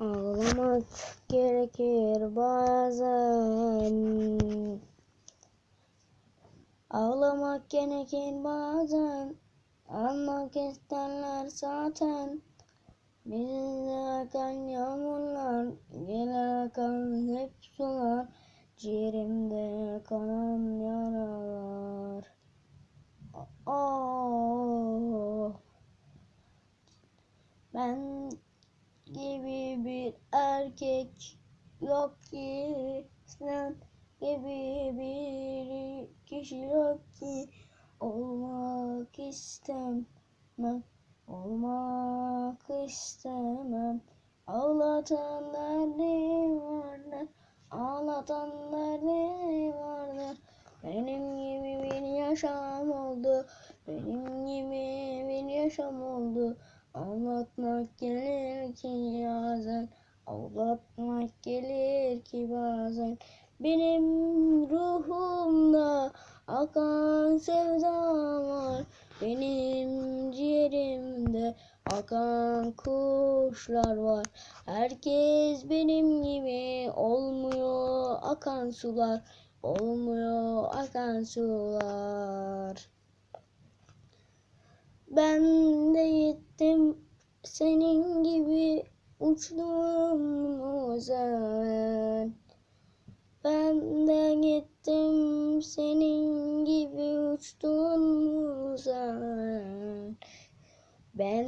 Ağlamak gerekir bazen. Ağlamak gerekir bazen. Almak isterler zaten. Bizde akan yağmurlar, gelen akan hep sular. Ciğerimde kanan yaralar. Oh. Ben gibi bir erkek yok ki sen gibi bir kişi yok ki. Olmak istemem olmak istemem. Ağlatanlar ne vardı ağlatanlar ne vardı benim gibi bir yaşam oldu benim gibi bir yaşam oldu Anlatmak gelir ki bazen Ağlatmak gelir ki bazen. Benim ruhumda akan sevdam var Benim ciğerimde akan kuşlar var. Herkes benim gibi olmuyor akan sular Olmuyor akan sular ben de gittim senin gibi uçtum özen. Ben de gittim senin gibi uçtum özen. Ben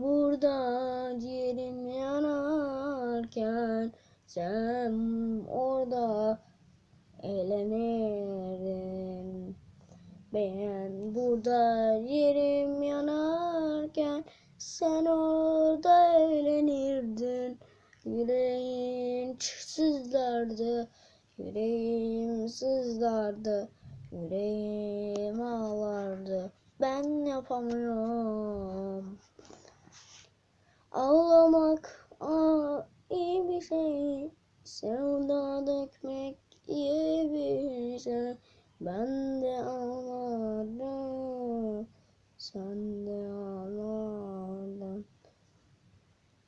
burada ciğerim yanarken sen orada eğlenirdin. Ben burada yerim yanarken sen orada eğlenirdin. Yüreğin sızlardı, yüreğim sızlardı, yüreğim ağlardı. Ben yapamıyorum. Ağlamak aa, iyi bir şey, sevda dökmek iyi bir şey. Ben de ağlardım, sen de ağlardın.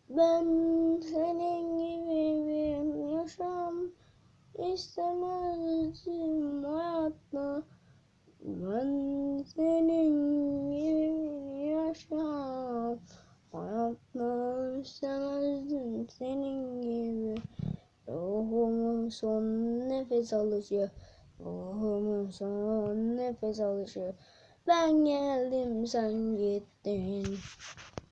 Ben senin gibi bir yaşam istemezdim hayatta. Ben senin gibi bir yaşam hayatta istemezdim senin gibi. Ruhumun son nefes alışı. Ruhumun son nefes alışı. Ben geldim sen gittin.